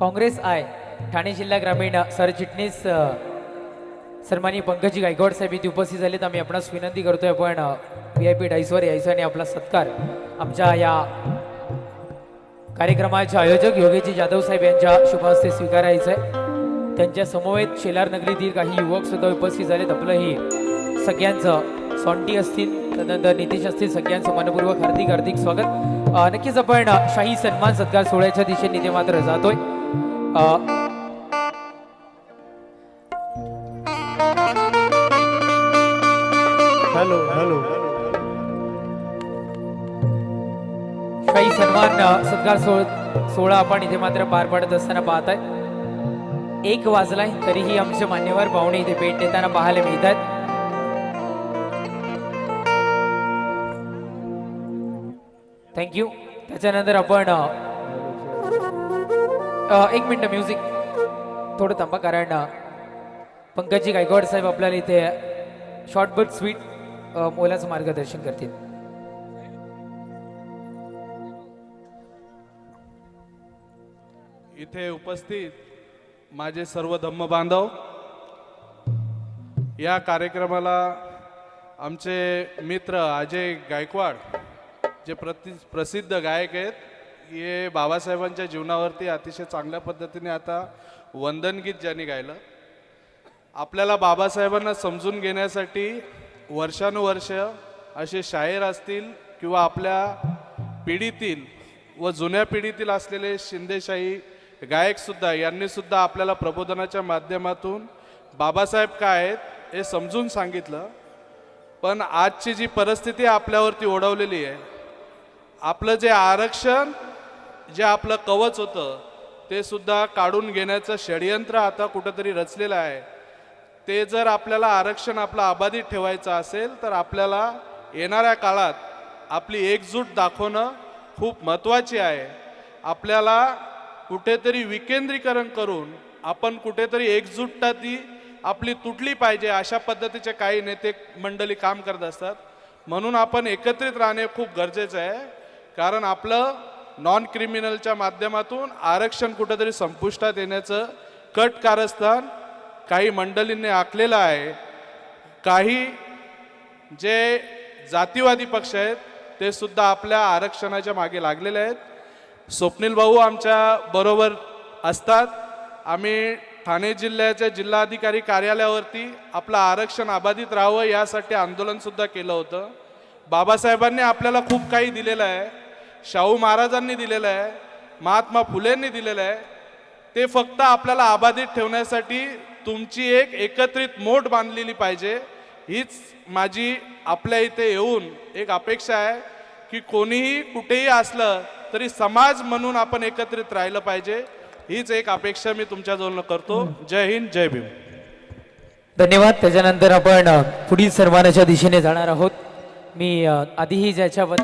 Congress I. Thane जिल्हा ग्रामीण सरचिटणीस अ, पंकजी गायकवाड साहेब इथे उपस्थित झालेत. आम्ही आपणास विनंती करतोय आपण व्ही आय पी डाईसवर यायचं आणि आपला सत्कार आमच्या या कार्यक्रमाचे आयोजक योगेजी जाधव साहेब यांच्या शुभ हस्ते स्वीकारायचं आहे त्यांच्या समवेत शेलार नगरीतील काही युवक सुद्धा उपस्थित झालेत. आपलंही सगळ्यांचं सॉन्टी असतील त्यानंतर नितीश असतील सगळ्यांचं मनपूर्वक हार्दिक हार्दिक स्वागत. नक्कीच आपण शाही सन्मान सत्कार सोहळ्याच्या दिशेने इथे मात्र जातोय. Hello hello. शाही सन्मान सत्कार सोह सोहळा आपण इथे मात्र पार पाडत असताना पाहत आहे एक वाजलाय तरीही आमचे मान्यवर पाहुणे इथे भेट देताना पाहायला मिळत आहेत थँक्यू त्याच्यानंतर आपण एक मिनटं म्युझिक थोडं थांबा कारण पंकजी गायकवाड साहेब आपल्याला इथे शॉर्ट बट स्वीट मोलाचं मार्गदर्शन करतील. इथे उपस्थित माझे सर्व धम्म बांधव या कार्यक्रमाला आमचे मित्र अजय गायकवाड जे प्रति प्रसिद्ध गायक आहेत हे बाबासाहेबांच्या जीवनावरती अतिशय चांगल्या पद्धतीने आता वंदनगीत ज्यांनी गायलं आपल्याला बाबासाहेबांना समजून घेण्यासाठी वर्षानुवर्ष असे शायर असतील किंवा आपल्या पिढीतील व जुन्या पिढीतील असलेले शिंदेशाही गायकसुद्धा यांनीसुद्धा आपल्याला प्रबोधनाच्या माध्यमातून बाबासाहेब काय आहेत हे समजून सांगितलं. पण आजची जी परिस्थिती आपल्यावरती ओढवलेली आहे आपलं जे आरक्षण जे आपलं कवच होतं ते सुद्धा काढून घेण्याचं षडयंत्र आता कुठंतरी रचलेलं आहे. ते जर आपल्याला आरक्षण आपलं अबाधित ठेवायचं असेल तर आपल्याला येणाऱ्या काळात आपली एकजूट दाखवणं खूप महत्त्वाची आहे. आपल्याला कुठेतरी विकेंद्रीकरण करून आपण कुठेतरी एकजुटता ती आपली तुटली पाहिजे अशा पद्धतीचे काही नेते मंडळी काम करत असतात. म्हणून आपण एकत्रित राहणे खूप गरजेचं आहे. कारण आपलं नॉन क्रिमिनलच्या माध्यमातून आरक्षण कुठंतरी संपुष्टात येण्याचं कट कारस्थान काही मंडळींनी आखलेलं आहे. काही जे जातीवादी पक्ष आहेत ते सुद्धा आपल्या आरक्षणाच्या मागे लागलेले आहेत. स्वप्नील भाऊ आमच्या बरोबर असतात. आम्ही ठाणे जिल्ह्याच्या जिल्हाधिकारी कार्यालयावरती आपलं आरक्षण अबाधित राहावं यासाठी आंदोलनसुद्धा केलं होतं. बाबासाहेबांनी आपल्याला खूप काही दिलेलं आहे. शाहू महाराजांनी दिलेलं आहे महात्मा फुलेंनी दिलेलं आहे. ते फक्त आपल्याला आबाधित ठेवण्यासाठी तुमची एक एकत्रित मोठ बांधलेली पाहिजे. हीच माझी आपल्या इथे येऊन एक अपेक्षा आहे की कोणीही कुठेही असलं तरी समाज म्हणून आपण एकत्रित राहिलं पाहिजे. हीच एक अपेक्षा मी तुमच्याजवळ करतो. जय हिंद जय भीम. धन्यवाद. त्याच्यानंतर आपण पुढील सन्मानाच्या दिशेने जाणार आहोत. मी आधीही ज्याच्याबद्दल